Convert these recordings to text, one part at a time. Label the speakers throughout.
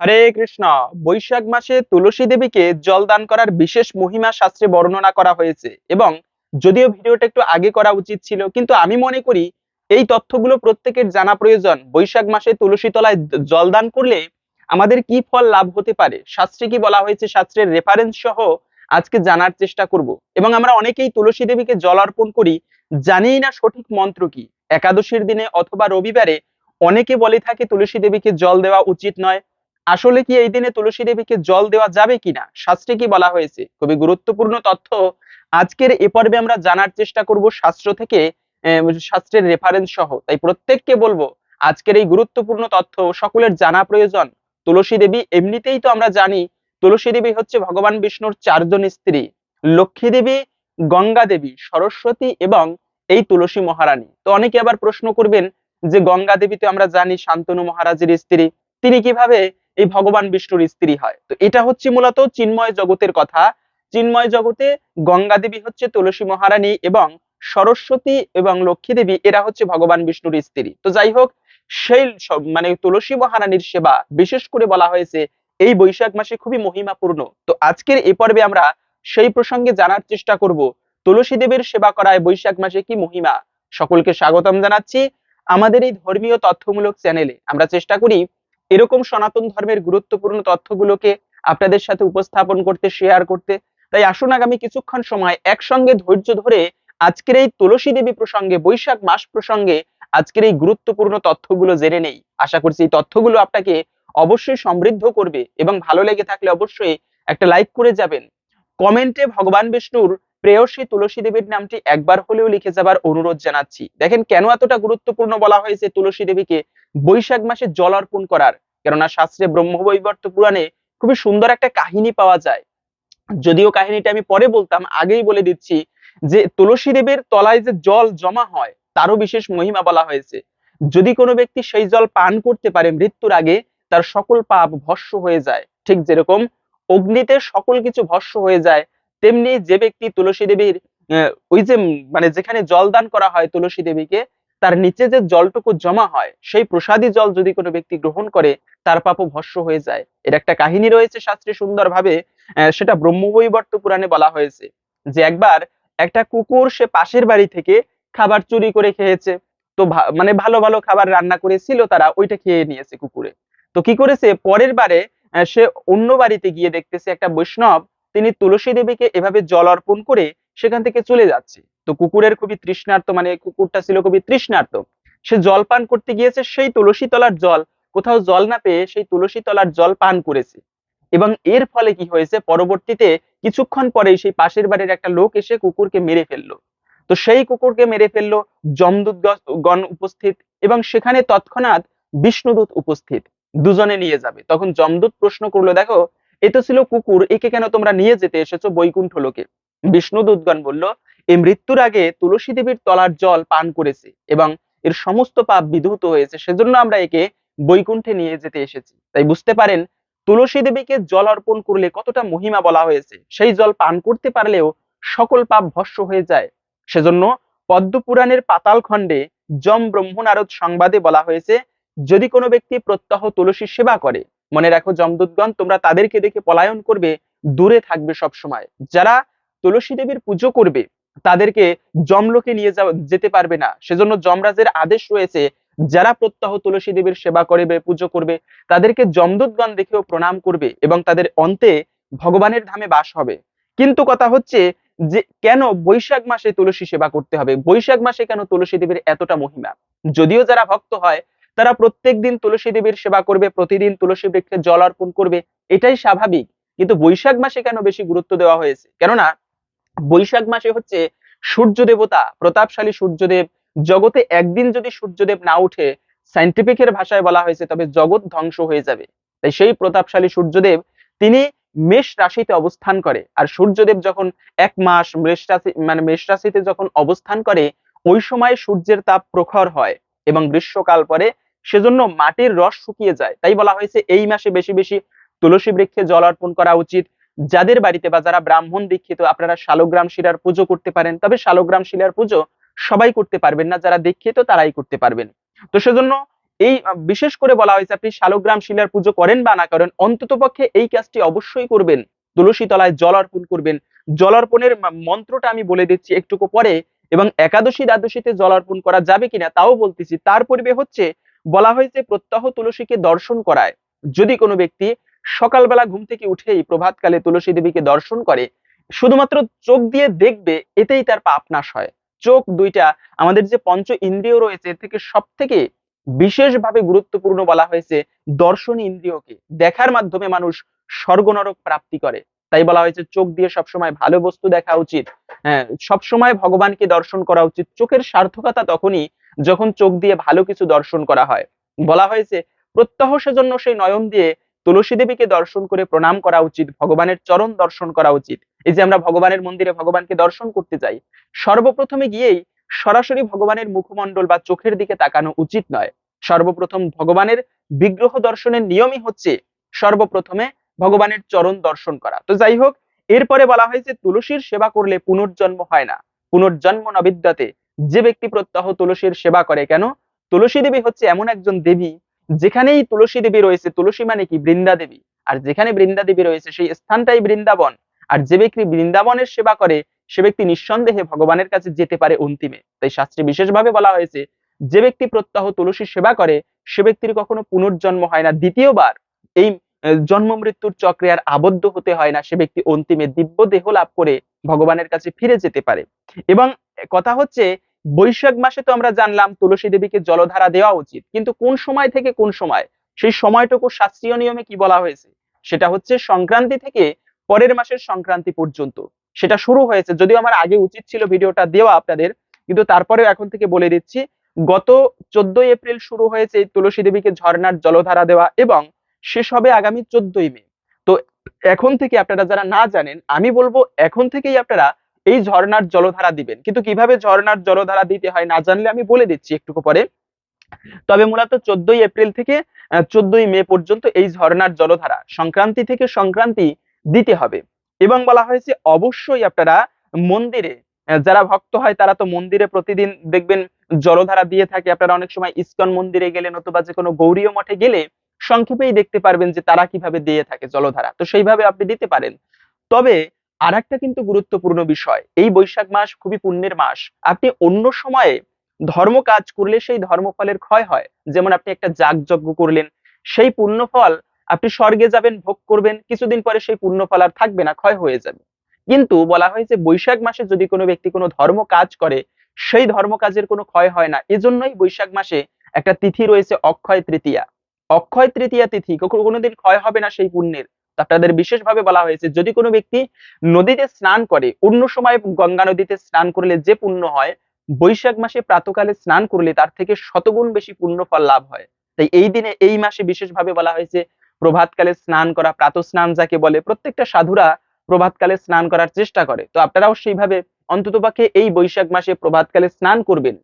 Speaker 1: হরে কৃষ্ণ। বৈশাখ মাসে তুলসী দেবীকে জল দান করার বিশেষ মহিমা শাস্ত্রে বর্ণনা করা হয়েছে এবং যদিও ভিডিওটা একটু আগে করা উচিত ছিল, কিন্তু আমি মনে করি এই তথ্যগুলো প্রত্যেকের জানা প্রয়োজন। বৈশাখ মাসে তুলসী তলায় জল দান করলে আমাদের কি ফল লাভ হতে পারে? শাস্ত্রে কি বলা হয়েছে? শাস্ত্রের রেফারেন্স সহ আজকে জানার চেষ্টা করব। এবং আমরা অনেকেই তুলসী দেবীকে জল অর্পণ করি, জানিই না সঠিক মন্ত্র কি। একাদশীর দিনে অথবা রবিবারে অনেকে বলে থাকে তুলসী দেবীকে জল দেওয়া উচিত নয়। আসলে কি এই দিনে তুলসী দেবীকে জল দেওয়া যাবে কিনা? শাস্ত্রে কি বলা হয়েছে? খুবই গুরুত্বপূর্ণ তথ্য। আজকের এ পর্বে আমরা জানার চেষ্টা করব শাস্ত্র থেকে শাস্ত্রের রেফারেন্স সহ। তাই প্রত্যেককে বলব, আজকের এই গুরুত্বপূর্ণ তথ্য সকলের জানা প্রয়োজন। তুলসী দেবী এমনিতেই তো আমরা জানি, তুলসী দেবী হচ্ছে ভগবান বিষ্ণুর চারজন স্ত্রী। লক্ষ্মী দেবী, গঙ্গা দেবী, সরস্বতী এবং এই তুলসী মহারানী। তো অনেকে আবার প্রশ্ন করবেন যে গঙ্গা দেবী তো আমরা জানি, শান্তনু মহারাজের স্ত্রী। তিনি কীভাবে এই ভগবান বিষ্ণুর স্ত্রী হয়। তো এটা হচ্ছে মূলত চিন্ময় জগতের কথা। চিন্ময় জগতে গঙ্গা দেবী হচ্ছে তুলসী মহারানী এবং সরস্বতী এবং লক্ষ্মী দেবী, এরা হচ্ছে ভগবান বিষ্ণুর স্ত্রী। তো যাই হোক, সেই মানে তুলসী মহারানীর সেবা বিশেষ করে বলা হয়েছে, এই বৈশাখ মাসে খুবই মহিমাপূর্ণ। তো আজকের এ পর্বে আমরা সেই প্রসঙ্গে জানার চেষ্টা করব, তুলসী দেবীর সেবা করায় বৈশাখ মাসে কি মহিমা? সকলকে স্বাগতম জানাচ্ছি। আমাদের এই ধর্মীয় তথ্যমূলক চ্যানেলে আমরা চেষ্টা করি এরকম সনাতন ধর্মের গুরুত্বপূর্ণ তথ্যগুলোকে আপনাদের সাথে উপস্থাপন করতে শেয়ার করতে। তাই আসুন আগামী কিছুক্ষণ সময় একসঙ্গে ধৈর্য ধরে আজকের এই তুলসী দেবী প্রসঙ্গে, বৈশাখ মাস প্রসঙ্গে আজকের এই গুরুত্বপূর্ণ তথ্যগুলো জেনে নেই। আশা করছি এই তথ্যগুলো আপনাকে অবশ্যই সমৃদ্ধ করবে এবং ভালো লেগে থাকলে অবশ্যই একটা লাইক করে যাবেন। কমেন্টে ভগবান বিষ্ণুর প্রেয়সী তুলসী দেবীর নামটি একবার হলেও লিখে যাবার অনুরোধ জানাচ্ছি। দেখেন কেন এতটা গুরুত্বপূর্ণ বলা হয়েছে তুলসী দেবীকে? বৈশাখ মাসে জল অর্পণ করার। কেননা শাস্ত্রে ব্রহ্মবৈবর্ত পুরাণে খুবই সুন্দর একটা কাহিনী পাওয়া যায়। যদিও কাহিনীটা আমি পরে বলতাম, আগেই বলে দিচ্ছি যে তুলসী দেবীর তলায় যে জল জমা হয়, তারও বিশেষ মহিমা বলা হয়েছে। যদি কোনো ব্যক্তি সেই জল পান করতে পারে মৃত্যুর আগে, তার সকল পাপ ভস্য হয়ে যায়। ঠিক যেরকম অগ্নিতে সকল কিছু ভস্য হয়ে যায়, তেমনি যে ব্যক্তি তুলসী দেবীর ওই যে মানে যেখানে জল দান করা হয় তুলসী দেবীকে তার নিচে যে জলটুকু জমা হয়, সেই প্রসাদী জল যদি কোনো ব্যক্তি গ্রহণ করে, তার পাপও ভস্য হয়ে যায়। এর একটা কাহিনী রয়েছে শাস্ত্রে সুন্দরভাবে সেটা ব্রহ্মবৈবর্ত পুরাণে বলা হয়েছে যে একবার একটা কুকুর সে পাশের বাড়ি থেকে খাবার চুরি করে খেয়েছে। তো মানে ভালো ভালো খাবার রান্না করেছিল তারা, ওইটা খেয়ে নিয়েছে কুকুরে। তো কি করেছে? পরের বারে সে অন্য বাড়িতে গিয়ে দেখতেছে একটা বৈষ্ণব, তিনি তুলসী দেবীকে এভাবে জল অর্পণ করে সেখান থেকে চলে যাচ্ছে। তো কুকুরের খুবই তৃষ্ণার্ত মানে কুকুরটা ছিল খুবই তৃষ্ণার্ত। সে জল পান করতে গিয়েছে, সেই তুলসী তলার জল, কোথাও জল না পেয়ে সেই তুলসী তলার জল পান করেছে। এবং এর ফলে কি হয়েছে, পরবর্তীতে কিছুক্ষণ পরেই সেই পাশের বাড়ির একটা লোক এসে কুকুরকে মেরে ফেলল। তো সেই কুকুরকে মেরে ফেলল যমদূত গণ উপস্থিত এবং সেখানে তৎক্ষণাৎ বিষ্ণুদূত উপস্থিত। দুজনে নিয়ে যাবে। তখন যমদূত প্রশ্ন করল, দেখো, এ তো ছিল কুকুর, একে কেন তোমরা নিয়ে যেতে এসেছ বৈকুণ্ঠ লোকে? বিষ্ণুদূতগণ বলল এই মৃত্যুর আগে তুলসী দেবীর তলার জল পান করেছে এবং এর সমস্ত পাপ বিধূত হয়েছে, সেজন্য আমরা একে বৈকুণ্ঠে নিয়ে যেতে এসেছি। তাই বুঝতে পারেন, তুলসী দেবীকে জল অর্পণ করলে কতটা মহিমা বলা হয়েছে, সেই জল পান করতে পারলেও সকল পাপ ভস্য হয়ে যায়। সেজন্য পদ্ম পুরাণের পাতাল খণ্ডে যম ব্রহ্ম নারদ সংবাদে বলা হয়েছে, যদি কোনো ব্যক্তি প্রত্যহ তুলসী সেবা করে, মনে রাখো যমদূতগণ, তোমরা তাদেরকে দেখে পলায়ন করবে, দূরে থাকবে সব সময় যারা তুলসী দেবীর পুজো করবে তাদেরকে যমলোকে নিয়ে যাওয়া যেতে পারবে না। সেজন্য যমরাজের আদেশ রয়েছে, যারা প্রত্যহ তুলসী দেবীর সেবা করবে, পুজো করবে, তাদেরকে যমদূতগণ দেখেও প্রণাম করবে এবং তাদের অন্তে ভগবানের ধামে বাস হবে। কিন্তু কথা হচ্ছে যে, কেন বৈশাখ মাসে তুলসী সেবা করতে হবে? বৈশাখ মাসে কেন তুলসী দেবীর এতটা মহিমা? যদিও যারা ভক্ত হয়, তারা প্রত্যেক দিন তুলসী দেবীর সেবা করবে, প্রতিদিন তুলসী বৃক্ষে জল অর্পণ করবে, এটাই স্বাভাবিক। কিন্তু বৈশাখ মাসে কেন বেশি গুরুত্ব দেওয়া হয়েছে? কেননা বৈশাখ মাসে হচ্ছে সূর্য দেবতা প্রতাপশালী সূর্যদেব। জগতে একদিন যদি সূর্যদেব না উঠে সাইন্টিফিকের ভাষায় বলা হয়েছে, তবে জগৎ ধ্বংস হয়ে যাবে। তাই সেই প্রতাপশালী সূর্যদেব, তিনি মেষ রাশিতে অবস্থান করে। আর সূর্যদেব যখন এক মাস মেষ রাশি মানে মেষ রাশিতে যখন অবস্থান করে, ওই সময় সূর্যের তাপ প্রখর হয় এবং গ্রীষ্মকাল পরে সেজন্য মাটির রস শুকিয়ে যায়। তাই বলা হয়েছে, এই মাসে বেশি বেশি তুলসী বৃক্ষে জল অর্পণ করা উচিত। যাদের বাড়িতে বা যারা ব্রাহ্মণ দীক্ষিত, আপনারা শালগ্রাম শিলার পুজো করতে পারেন। তবে শালগ্রাম শিলার পুজো সবাই করতে পারবেন না, যারা দীক্ষিত তারাই করতে পারবেন। তো সেজন্য এই বিশেষ করে বলা হয়েছে, আপনি শালগ্রাম শিলার পুজো করেন বা না করেন, অন্তত পক্ষে এই কাজটি অবশ্যই করবেন। তুলসী তলায় জল অর্পণ করবেন। জল অর্পণের মন্ত্রটা আমি বলে দিচ্ছি একটুকু পরে, এবং একাদশী দ্বাদশীতে জল অর্পণ করা যাবে কিনা তাও বলতেছি। তার পূর্বে হচ্ছে বলা হয়েছে, প্রত্যহ তুলসীকে দর্শন করায়। যদি কোনো ব্যক্তি সকালবেলা ঘুম থেকে উঠেই প্রভাতকালে তুলসী দেবীকে দর্শন করে, শুধুমাত্র চোখ দিয়ে দেখবে, এতেই তার পাপ নাশ হয়। চোখ দুইটা, আমাদের যে পঞ্চ ইন্দ্রিয় রয়েছে থেকে সব থেকে বিশেষভাবে গুরুত্বপূর্ণ বলা হয়েছে দর্শন ইন্দ্রিয়কে। দেখার মাধ্যমে মানুষ স্বর্গ নরক প্রাপ্তি করে। তাই বলা হয়েছে চোখ দিয়ে সবসময় ভালো বস্তু দেখা উচিত। হ্যাঁ সবসময় ভগবানকে দর্শন করা উচিত। চোখের সার্থকতা তখনই যখন চোখ দিয়ে ভালো কিছু দর্শন করা হয়। বলা হয়েছে প্রত্যহ সেজন্য সেই নয়ন দিয়ে তুলসী দেবীকে দর্শন করে প্রণাম করা উচিত, ভগবানের চরণ দর্শন করা উচিত। এই যে আমরা ভগবানের মন্দিরে ভগবানকে দর্শন করতে যাই, সর্বপ্রথমে গিয়েই সরাসরি ভগবানের মুখমণ্ডল বা চোখের দিকে তাকানো উচিত নয়। সর্বপ্রথম ভগবানের বিগ্রহ দর্শনের নিয়মই হচ্ছে সর্বপ্রথমে ভগবানের চরণ দর্শন করা। তো যাই হোক, এরপরে বলা হয়েছে তুলসীর সেবা করলে পুনর্জন্ম হয় না। পুনর্জন্ম নবিদ্যাতে যে ব্যক্তি প্রত্যহ তুলসীর সেবা করে কেন? তুলসী দেবী হচ্ছে এমন একজন দেবী যেখানেই তুলসী দেবী রয়েছে, তুলসী মানে কি? বৃন্দা দেবী। আর যেখানে বৃন্দা দেবী রয়েছে, সেই স্থানটাই বৃন্দাবন। আর যে ব্যক্তি বৃন্দাবনের সেবা করে, সে ব্যক্তি নিঃসন্দেহে ভগবানের কাছে যেতে পারে অন্তিমে। তাই শাস্ত্রে বিশেষভাবে বলা হয়েছে, যে ব্যক্তি প্রত্যহ তুলসীর সেবা করে, সে ব্যক্তির কখনো পুনর্জন্ম হয় না। দ্বিতীয়বার, এই জন্ম মৃত্যুর চক্রে আর আবদ্ধ হতে হয় না, সে ব্যক্তি অন্তিমে দিব্য দেহ লাভ করে ভগবানের কাছে ফিরে যেতে পারে। এবং কথা হচ্ছে বৈশাখ মাসে তো আমরা জানলাম তুলসী দেবীকে জলধারা দেওয়া উচিত। কিন্তু কোন সময় থেকে কোন সময়? সেই সময়টুকু শাস্ত্রীয় নিয়মে কি বলা হয়েছে? সেটা হচ্ছে সংক্রান্তি থেকে পরের মাসের সংক্রান্তি পর্যন্ত। সেটা শুরু হয়েছে, যদিও আমার আগে উচিত ছিল ভিডিওটা দেওয়া আপনাদের, কিন্তু তারপরেও এখন থেকে বলে দিচ্ছি, গত চোদ্দই এপ্রিল শুরু হয়েছে তুলসী দেবীকে ঝর্ণার জলধারা দেওয়া এবং শেষ হবে আগামী চোদ্দই মে। তো এখন থেকে আপনারা যারা না জানেন, আমি বলব এখন থেকেই আপনারা এই ঝর্ণার জলধারা দিবেন। কিন্তু কীভাবে ঝর্ণার জলধারা দিতে হয় না জানলে আমি বলে দিচ্ছি একটুকু পরে। তবে মূলত চোদ্দই এপ্রিল থেকে চোদ্দই মে পর্যন্ত এই ঝর্ণার জলধারা সংক্রান্তি থেকে সংক্রান্তি দিতে হবে। এবং বলা হয়েছে, অবশ্যই আপনারা মন্দিরে যারা ভক্ত হয় তারা তো মন্দিরে প্রতিদিন দেখবেন জলধারা দিয়ে থাকে। আপনারা অনেক সময় ইস্কন মন্দিরে গেলে নতুবা যে কোনো গৌরীয় মঠে গেলে সংক্ষেপেই দেখতে পারবেন যে তারা কীভাবে দিয়ে থাকে জলধারা। তো সেইভাবে আপনি দিতে পারেন। তবে আর একটা কিন্তু গুরুত্বপূর্ণ বিষয়, এই বৈশাখ মাস খুবই পুণ্যের মাস। আপনি অন্য সময়ে ধর্ম কাজ করলে সেই ধর্মফলের ক্ষয় হয়। যেমন আপনি একটা যাগযজ্ঞ করলেন, সেই পুণ্যফল আপনি স্বর্গে যাবেন, ভোগ করবেন, কিছুদিন পরে সেই পুণ্যফল আর থাকবে না, ক্ষয় হয়ে যাবে। কিন্তু বলা হয় যে বৈশাখ মাসে যদি কোনো ব্যক্তি কোনো ধর্ম কাজ করে, সেই ধর্ম কাজের কোনো ক্ষয় হয় না। এজন্যই বৈশাখ মাসে একটা তিথি রয়েছে অক্ষয় তৃতীয়া। অক্ষয় তৃতীয়া তিথি, কখনো কোনোদিন ক্ষয় হবে না সেই পুণ্যের। আপনাদের বিশেষভাবে বলা হয়েছে, যদি কোনো ব্যক্তি নদীতে স্নান করে, অন্য সময় গঙ্গা নদীতে স্নান করলে যে পুণ্য হয়, বৈশাখ মাসে প্রাতকালে স্নান করলে তার থেকে শতগুণ বেশি পুণ্যফল লাভ হয়। তাই এই দিনে, এই মাসে বিশেষভাবে বলা হয়েছে, প্রভাতকালে স্নান করা প্রাত স্নান যাকে বলে, প্রত্যেকটা সাধুরা প্রভাতকালে স্নান করার চেষ্টা করে। তো আপনারাও সেইভাবে অন্ততপক্ষে এই বৈশাখ মাসে প্রভাতকালে স্নান করবেন।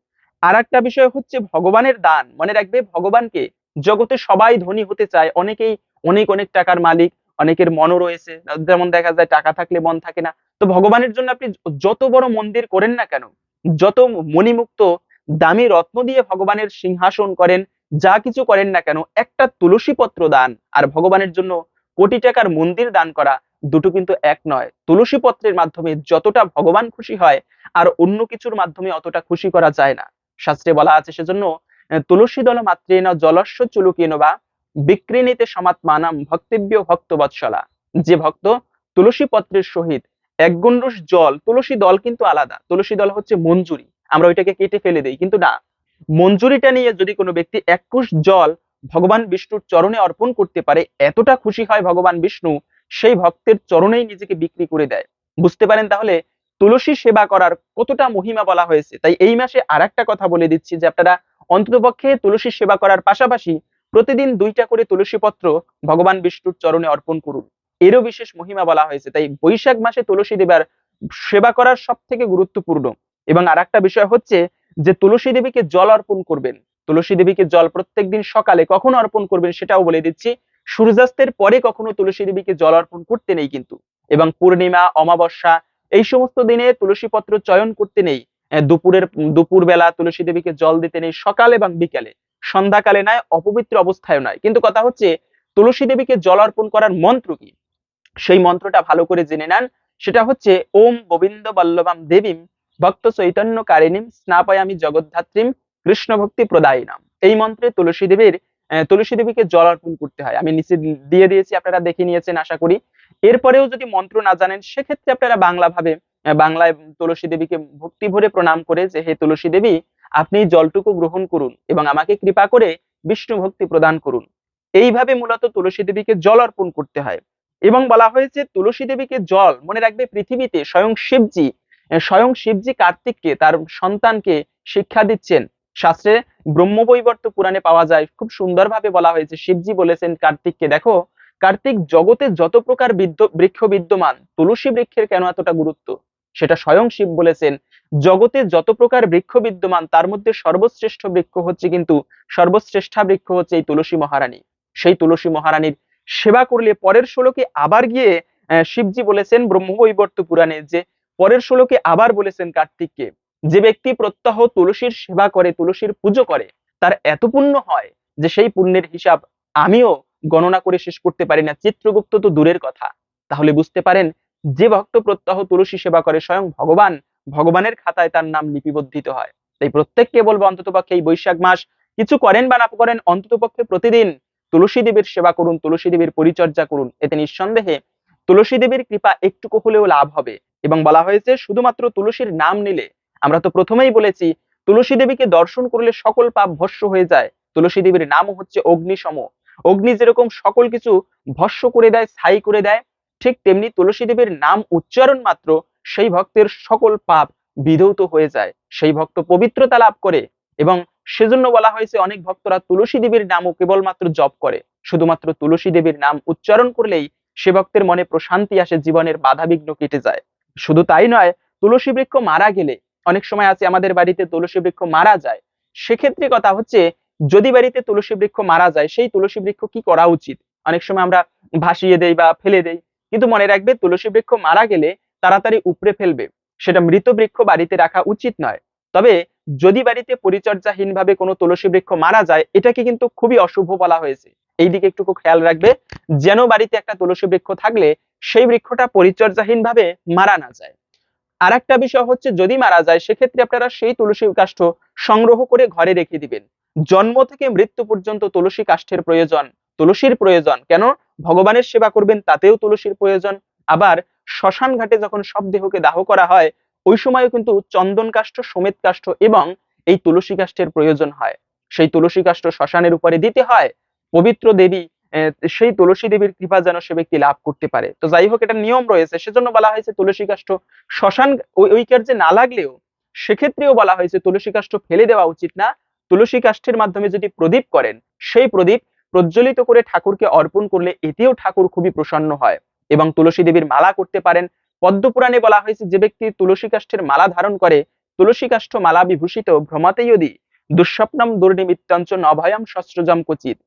Speaker 1: আর একটা বিষয় হচ্ছে ভগবানের দান। মনে রাখবে, ভগবানকে জগতে সবাই ধনী হতে চায়, অনেকেই অনেক অনেক টাকার মালিক অনেকের মনও রয়েছে। যেমন দেখা যায় টাকা থাকলে মন থাকে না। তো ভগবানের জন্য আপনি যত বড় মন্দির করেন না কেন, যত মণিমুক্ত দামি রত্ন দিয়ে ভগবানের সিংহাসন করেন, যা কিছু করেন না কেন, একটা তুলসী পত্র দান আর ভগবানের জন্য কোটি টাকার মন্দির দান করা দুটো কিন্তু এক নয়। তুলসী পত্রের মাধ্যমে যতটা ভগবান খুশি হয় আর অন্য কিছুর মাধ্যমে অতটা খুশি করা যায় না। শাস্ত্রে বলা আছে সেজন্য তুলসী দল মাত্রেন জলস্য চুলুকেন বা বিক্রিণীতে সমাত্মানাম ভক্তিব্য ভক্ত বৎসলা যে ভক্ত তুলসী পত্রের সহিত এক গণ্ডুষ জল, তুলসী দল কিন্তু আলাদা। তুলসী দল হচ্ছে মঞ্জুরি। আমরা ওইটাকে কেটে ফেলে দেই। কিন্তু না, মঞ্জুরিটা নিয়ে যদি কোনো ব্যক্তি এক কুশ জল ভগবান বিষ্ণুর চরণে অর্পণ করতে পারে, এতটা খুশি হয় ভগবান বিষ্ণু, সেই ভক্তের চরণেই নিজেকে বিক্রি করে দেয়। বুঝতে পারেন তাহলে? তুলসী সেবা করার কতটা মহিমা বলা হয়েছে? তাই এই মাসে আর কথা বলে দিচ্ছি যে আপনারা অন্ততপক্ষে তুলসী সেবা করার পাশাপাশি প্রতিদিন দুইটা করে তুলসী পত্র ভগবান বিষ্ণুর চরণে অর্পণ করুন। এরও বিশেষ মহিমা বলা হয়েছে, তাই বৈশাখ মাসে তুলসী দেবার সেবা করার সব থেকে গুরুত্বপূর্ণ। এবং আর একটা বিষয় হচ্ছে যে তুলসী দেবীকে জল অর্পণ করবেন। তুলসী দেবীকে জল প্রত্যেকদিন সকালে কখন অর্পণ করবেন সেটাও বলে দিচ্ছি। সূর্যাস্তের পরে কখনো তুলসী দেবীকে জল অর্পণ করতে নেই কিন্তু। এবং পূর্ণিমা, অমাবস্যা, এই সমস্ত দিনে তুলসী পত্র চয়ন করতে নেই। দুপুরের দুপুর বেলা তুলসী দেবীকে জল দিতে নেই সকাল এবং বিকালে। সন্ধ্যাকালে নয় অপবিত্র অবস্থায় নয় কিন্তু কথা হচ্ছে, তুলসী দেবীকে জল অর্পণ করার মন্ত্র কি? সেই মন্ত্রটা ভালো করে জেনে নেন। সেটা হচ্ছে, ওম গোবিন্দ বল্লভাম দেবীম ভক্ত চৈতন্য কারিণীম স্নাপয়ামি জগদ্ধাত্রীম কৃষ্ণ ভক্তি প্রদায়িনাম। এই মন্ত্রে তুলসী দেবীর তুলসী দেবীকে জল অর্পণ করতে হয়। আমি নিচে দিয়ে দিয়েছি, আপনারা দেখে নিয়েছেন, আশা করি। এরপরেও যদি মন্ত্র না জানেন, সেক্ষেত্রে আপনারা বাংলা ভাবে বাংলায় তুলসী দেবীকে ভক্তি ভরে প্রণাম করে যে, হে তুলসী দেবী আপনি জলটুকু গ্রহণ করুন এবং আমাকে কৃপা করে বিষ্ণু ভক্তি প্রদান করুন। এইভাবে মূলত তুলসী দেবীকে জল অর্পণ করতে হয় এবং বলা হয়েছে, তুলসী দেবীকে জল মনে রাখবে পৃথিবীতে স্বয়ং শিবজি স্বয়ং শিবজি কার্তিককে, তার সন্তানকে শিক্ষা দিচ্ছেন। শাস্ত্রে ব্রহ্মবৈবর্ত পুরাণে পাওয়া যায়, খুব সুন্দরভাবে বলা হয়েছে, শিবজি বলেছেন কার্তিককে, দেখো, কার্তিক জগতে যত প্রকার বৃক্ষ বিদ্যমান, তুলসী বৃক্ষের কেন এতটা গুরুত্ব? সেটা স্বয়ং শিব বলেছেন। জগতে যত প্রকার বৃক্ষ বিদ্যমান, তার মধ্যে সর্বশ্রেষ্ঠ বৃক্ষ হচ্ছে কিন্তু, সর্বশ্রেষ্ঠা বৃক্ষ হচ্ছে এই তুলসী মহারানী। সেই তুলসী মহারানীর সেবা করলে পরের শ্লোকে আবার গিয়ে শিবজি বলেছেন ব্রহ্মবৈবর্ত পুরাণে যে, পরের শ্লোকে আবার বলেছেন কার্তিককে, যে ব্যক্তি প্রত্যহ তুলসীর সেবা করে, তুলসীর পুজো করে, তার এত পুণ্য হয় যে সেই পুণ্যের হিসাব আমিও গণনা করে শেষ করতে পারি না। চিত্রগুপ্ত তো দূরের কথা। তাহলে বুঝতে পারেন যে ভক্ত প্রত্যহ তুলসী সেবা করে স্বয়ং ভগবান, ভগবানের খাতায় তার নাম লিপিবদ্ধিত হয়। তাই প্রত্যেককে বলব অন্তত পক্ষে এই বৈশাখ মাস কিছু করেন বা না করেন অন্তত পক্ষে প্রতিদিন তুলসী দেবীর সেবা করুন, তুলসী দেবীর পরিচর্যা করুন। এতে নিঃসন্দেহে তুলসী দেবীর কৃপা একটুকু হলেও লাভ হবে এবং বলা হয়েছে, শুধুমাত্র তুলসীর নাম নিলে, আমরা তো প্রথমেই বলেছি, তুলসী দেবীকে দর্শন করলে সকল পাপ ভস্য হয়ে যায়। তুলসী দেবীর নামও হচ্ছে অগ্নিসম অগ্নি যেরকম সকল কিছু ভস্য করে দেয়, স্থায়ী করে দেয় ঠিক তেমনি তুলসী দেবীর নাম উচ্চারণ মাত্র সেই ভক্তের সকল পাপ বিধৌত হয়ে যায়। সেই ভক্ত পবিত্রতা লাভ করে এবং সেজন্য বলা হয়েছে অনেক ভক্তরা তুলসী দেবীর নামও কেবলমাত্র জপ করে। শুধুমাত্র তুলসী দেবীর নাম উচ্চারণ করলেই সে ভক্তের মনে প্রশান্তি আসে, জীবনের বাধা বিঘ্ন কেটে যায়। শুধু তাই নয়, তুলসী বৃক্ষ মারা গেলে অনেক সময় আছে আমাদের বাড়িতে তুলসী বৃক্ষ মারা যায়। সেক্ষেত্রে কথা হচ্ছে, যদি বাড়িতে তুলসী বৃক্ষ মারা যায়, সেই তুলসী বৃক্ষ কি করা উচিত? অনেক সময় আমরা ভাসিয়ে দেই বা ফেলে দেই। কিন্তু মনে রাখবে, তুলসী বৃক্ষ মারা গেলে তাড়াতাড়ি উপড়ে ফেলবে। সেটা মৃত বৃক্ষ বাড়িতে রাখা উচিত নয়। তবে যদি বাড়িতে পরিচর্যাহীন ভাবে কোনো তুলসী বৃক্ষ মারা যায়, এটাকে কিন্তু খুবই অশুভ বলা হয়েছে। এই দিকে একটু খেয়াল রাখবে, যেন বাড়িতে একটা তুলসী বৃক্ষ থাকলে সেই বৃক্ষটা পরিচর্যাহীন ভাবে মারা না যায়। আর একটা বিষয় হচ্ছে, যদি মারা যায়, সেক্ষেত্রে আপনারা সেই তুলসী কাষ্ঠ সংগ্রহ করে ঘরে রেখে দিবেন। জন্ম থেকে মৃত্যু পর্যন্ত তুলসী কাষ্ঠের প্রয়োজন। তুলসীর প্রয়োজন। কেন? ভগবানের সেবা করবেন, তাতেও তুলসীর প্রয়োজন। আবার শ্মশান ঘাটে যখন সব দেহকে দাহ করা হয়, ওই সময়ও কিন্তু চন্দন কাষ্ঠ, সমেত কাষ্ঠ এবং এই তুলসী কাষ্ঠের প্রয়োজন হয়। সেই তুলসী কাষ্ঠ শ্মশানের উপরে দিতে হয়, পবিত্র দেবী সেই তুলসী দেবীর কৃপা যেন সে ব্যক্তি লাভ করতে পারে। তো যাই হোক, এটা নিয়ম রয়েছে, সেজন্য বলা হয়েছে তুলসী কাষ্ঠ শ্মশান ওই কার্যে না লাগলেও সেক্ষেত্রেও বলা হয়েছে তুলসী কাষ্ঠ ফেলে দেওয়া উচিত না। তুলসী কাষ্ঠের মাধ্যমে যদি প্রদীপ করেন, সেই প্রদীপ প্রজ্বলিত করে ঠাকুরকে অর্পণ করলে এতেও ঠাকুর খুবই প্রসন্ন হয় এবং তুলসী দেবীর মালা করতে পারেন। পদ্মপুরাণে বলা হয়েছে, যে ব্যক্তি তুলসী কাষ্ঠের মালা ধারণ করে, তুলসী কাষ্ঠ মালা বিভূষিত ভ্রমাতে যদি দুঃস্বপ্নম দুর্নিমিত্তাঞ্চ নভয়ম শস্ত্রজম কচিত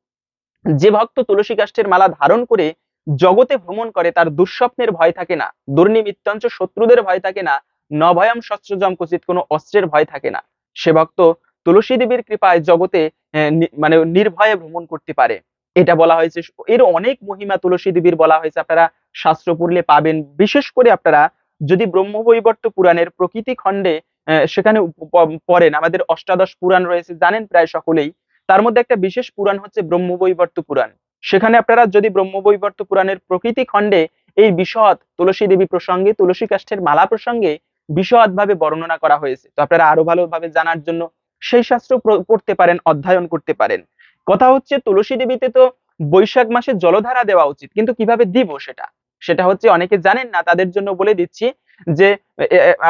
Speaker 1: যে ভক্ত তুলসী কাষ্ঠের মালা ধারণ করে জগতে ভ্রমণ করে, তার দুঃস্বপ্নের ভয় থাকে না। দুর্নিমিত্তাঞ্চ শত্রুদের ভয় থাকে না। নভয়ম শস্ত্রজম কচিত কোনো অস্ত্রের ভয় থাকে না। সে ভক্ত তুলসী দেবীর কৃপায় জগতে মানে নির্ভয়ে ভ্রমণ করতে পারে। এটা বলা হয়েছে। এর অনেক মহিমা তুলসী দেবীর বলা হয়েছে। আপনারা শাস্ত্র পড়লে পাবেন। বিশেষ করে আপনারা যদি ব্রহ্মবৈবর্ত পুরাণের প্রকৃতি খণ্ডে সেখানে পড়েন, আমাদের অষ্টাদশ পুরাণ রয়েছে, জানেন প্রায় সকলেই। তার মধ্যে একটা বিশেষ পুরাণ হচ্ছে ব্রহ্মবৈবর্ত পুরাণ। সেখানে আপনারা যদি ব্রহ্মবৈবর্ত পুরাণের প্রকৃতি খণ্ডে এই বিশদ তুলসী দেবী প্রসঙ্গে, তুলসী কাষ্ঠের মালা প্রসঙ্গে বিশদ ভাবে বর্ণনা করা হয়েছে। তো আপনারা আরও ভালোভাবে জানার জন্য সেই শাস্ত্র পড়তে পারেন, অধ্যয়ন করতে পারেন। কথা হচ্ছে তুলসী দেবীতে তো বৈশাখ মাসে জলধারা দেওয়া উচিত, কিন্তু কীভাবে দিব সেটা? সেটা হচ্ছে অনেকে জানেন না, তাদের জন্য বলে দিচ্ছি যে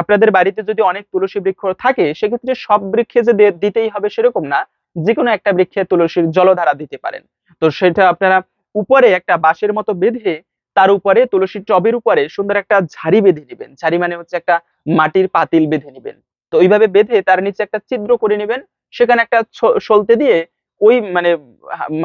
Speaker 1: আপনাদের বাড়িতে যদি অনেক তুলসী বৃক্ষ থাকে, সেক্ষেত্রে সব বৃক্ষে যে দিতেই হবে সেরকম না যে কোনো একটা বৃক্ষে তুলসীর জলধারা দিতে পারেন। তো সেটা আপনারা উপরে একটা বাঁশের মতো বেঁধে, তার উপরে তুলসীর টবের উপরে সুন্দর একটা ঝাড়ি বেঁধে নেবেন। ঝাড়ি মানে হচ্ছে একটা মাটির পাতিল বেঁধে নেবেন। তো ওইভাবে বেঁধে তার নিচে একটা ছিদ্র করে নেবেন, সেখানে একটা সলতে দিয়ে ওই মানে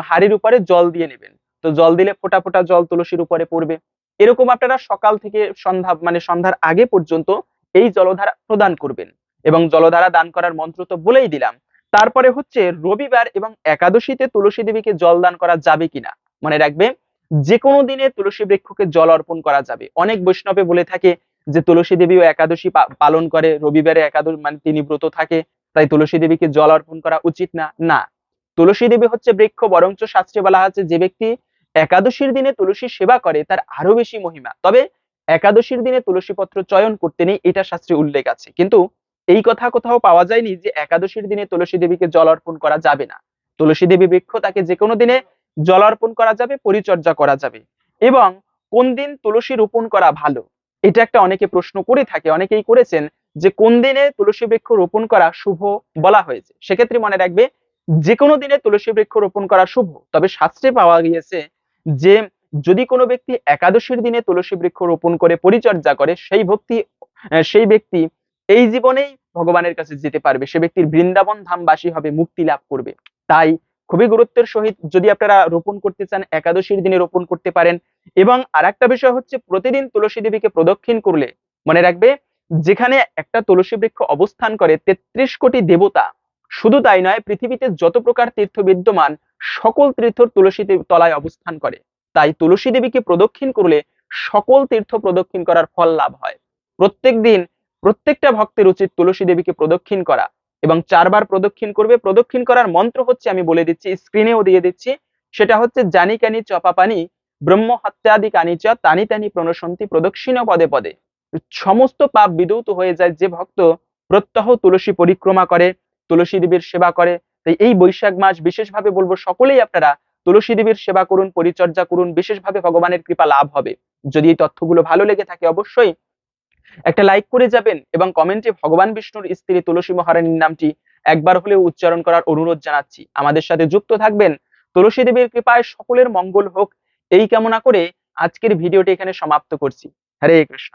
Speaker 1: হাড়ির উপরে জল দিয়ে নেবেন। তো জল দিলে ফোঁটা ফোঁটা জল তুলসীর উপরে পড়বে। এরকম আপনারা সকাল থেকে সন্ধ্যা মানে সন্ধ্যার আগে পর্যন্ত এই জলধারা প্রদান করবেন এবং জলধারা দান করার মন্ত্র তো বলেই দিলাম। তারপরে হচ্ছে রবিবার এবং একাদশীতে তুলসী দেবীকে জল দান করা যাবে কিনা মনে রাখবে? যে কোনো দিনে তুলসী বৃক্ষকে জল অর্পণ করা যাবে। অনেক বৈষ্ণবে বলে থাকে যে তুলসী দেবীও একাদশী পালন করে, রবিবারে একাদশী মানে তিনি ব্রত থাকে, তাই তুলসী দেবীকে জল অর্পণ করা উচিত না না। তুলসী দেবী হচ্ছে বৃক্ষ, বরঞ্চ শাস্ত্রে বলা আছে যে ব্যক্তি একাদশীর দিনে তুলসী সেবা করে, তার আরও বেশি মহিমা। তবে একাদশীর দিনে তুলসী পত্র চয়ন করতে নেই, এটা শাস্ত্রে উল্লেখ আছে। কিন্তু এই কথা কোথাও পাওয়া যায়নি যে একাদশীর দিনে তুলসী দেবীকে জল অর্পণ করা যাবে না। তুলসী দেবী বৃক্ষ তাকে যে কোনো দিনে জল অর্পণ করা যাবে, পরিচর্যা করা যাবে। এবং কোন দিন তুলসী রোপণ করা ভালো? এটা একটা অনেকে প্রশ্ন করে থাকে, অনেকেই করেছেন যে কোন দিনে তুলসী বৃক্ষ রোপণ করা শুভ বলা হয়েছে? সেক্ষেত্রে মনে রাখবে যে কোনো দিনে তুলসী বৃক্ষ রোপণ করা শুভ, তবে শাস্ত্রে পাওয়া গিয়েছে যে যদি কোনো ব্যক্তি একাদশীর দিনে তুলসী বৃক্ষ রোপণ করে পরিচর্যা করে, সেই ভক্তি সেই ব্যক্তি এই জীবনেই ভগবানের কাছে যেতে পারবে। সে ব্যক্তির বৃন্দাবন ধামবাসী হবে, মুক্তি লাভ করবে। তাই খুবই গুরুত্বের সহিত যদি আপনারা রোপণ করতে চান, একাদশীর দিনে রোপণ করতে পারেন এবং আরেকটা বিষয় হচ্ছে প্রতিদিন তুলসী দেবীকে প্রদক্ষিণ করলে মনে রাখবে, যেখানে একটা তুলসী বৃক্ষ অবস্থান করে তেত্রিশ কোটি দেবতা, শুধু তাই নয়, পৃথিবীতে যত প্রকার তীর্থ বিদ্যমান সকল তীর্থ তুলসী তলায় অবস্থান করে। তাই তুলসী দেবীকে প্রদক্ষিণ করলে সকল তীর্থ প্রদক্ষিণ করার ফল লাভ হয়। প্রত্যেক দিন প্রত্যেকটা ভক্তের উচিত তুলসী দেবীকে প্রদক্ষিণ করা। এবং চারবার প্রদক্ষিণ করবে। প্রদক্ষিণ করার মন্ত্র হচ্ছে, আমি বলে দিচ্ছি স্ক্রিনেও দিয়ে দিচ্ছি। সেটা হচ্ছে, জানি কানি চপাপানি ব্রহ্ম হত্যাদি কানি চ, তানি তানি প্রণশন্তি, প্রদক্ষিণ পদে পদে। সমস্ত পাপ বিদূত হয়ে যায়, যে ভক্ত প্রত্যহ তুলসী পরিক্রমা করে, তুলসী দেবীর সেবা করে। তাই এই বৈশাখ মাস বিশেষভাবে বলব, সকলেই আপনারা তুলসী দেবীর সেবা করুন, পরিচর্যা করুন, বিশেষভাবে ভগবানের কৃপা লাভ হবে। যদি এই তথ্যগুলো ভালো লেগে থাকে, অবশ্যই একটা লাইক করে যাবেন এবং কমেন্টে ভগবান বিষ্ণুর স্ত্রী তুলসী মহারানীর নামটি একবার হলেও উচ্চারণ করার অনুরোধ জানাচ্ছি। আমাদের সাথে যুক্ত থাকবেন। তুলসী দেবীর কৃপায় সকলের মঙ্গল হোক। এই কামনা করে আজকের ভিডিওটি এখানে সমাপ্ত করছি। হরে কৃষ্ণ।